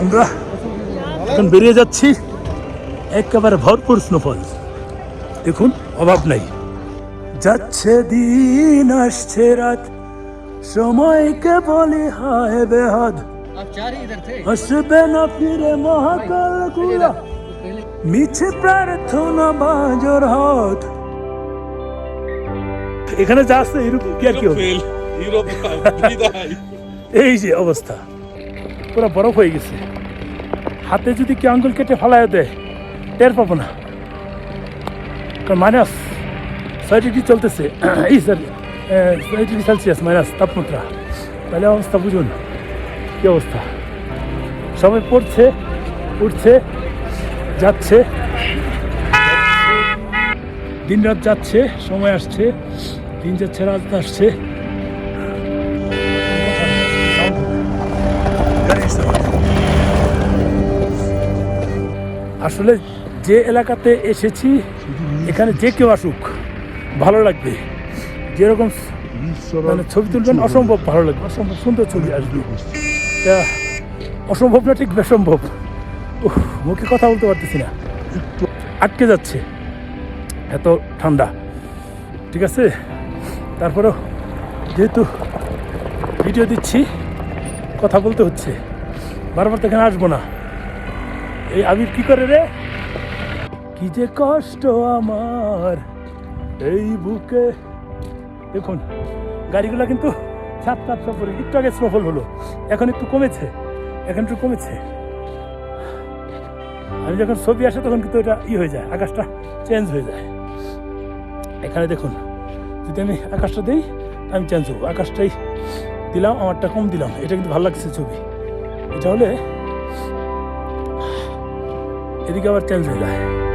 আমরা এখন বেরিয়ে যাচ্ছি। একেবারে ভরপুর স্নোফল দেখুন অভাব নাই। যাচ্ছে দিন আসছে রাত। সময়কে বলি হায় বেহাদ। আসবে না ফিরে মহাকালগুলা মিছে প্রার্থনা বাজর হাত। এখানে যা আসছে এরকম কি আর কি হবে? এই যে অবস্থা। পুরো বরফ হয়ে গেছে। হাতে যদি কি আঙ্গুল কেটে ফালায় দেয়, টের পাবো না। কারণ মাইনাস ছয় ডিগ্রি চলতেছে। এই সরি ছয় ডিগ্রি সেলসিয়াস মাইনাস তাপমাত্রা। তাহলে অবস্থা বুঝুন, কি অবস্থা? সবাই পড়ছে, উঠছে, যাচ্ছে। দিন রাত যাচ্ছে, সময় আসছে, দিন যাচ্ছে, রাত আসছে। আসলে যে এলাকাতে এসেছি, এখানে যে কেউ আসুক, ভালো লাগবে। যেরকম মানে ছবি তুলবেন, অসম্ভব ভালো লাগবে, অসম্ভব সুন্দর ছবি আসবে। তা অসম্ভব না, ঠিক বেসম্ভব। মুখে কথা বলতে পারতেছি না। আটকে যাচ্ছে। এত ঠান্ডা। ঠিক আছে? তারপরেও যেহেতু ভিডিও দিচ্ছি, কথা বলতে হচ্ছে। বারবার তো এখানে আসব না। এই আবির কি করে রে? কি যে কষ্ট আমার এই বুকে। দেখুন, গাড়িগুলো কিন্তু সাত সাতশো পরে একটু আগে স্নোফল হলো। এখন একটু কমেছে। এখন একটু কমেছে। আমি যখন ছবি আসে তখন কিন্তু এটা ই হয়ে যায়, আকাশটা চেঞ্জ হয়ে যায়। এখানে দেখুন, যদি আমি আকাশটা দিই আমি চেঞ্জ হব। আকাশটাই দিলাম, আমারটা কম দিলাম। এটা কিন্তু ভালো লাগছে ছবি। এটা হলে এদিকে আবার চেঞ্জ হয়ে যায়।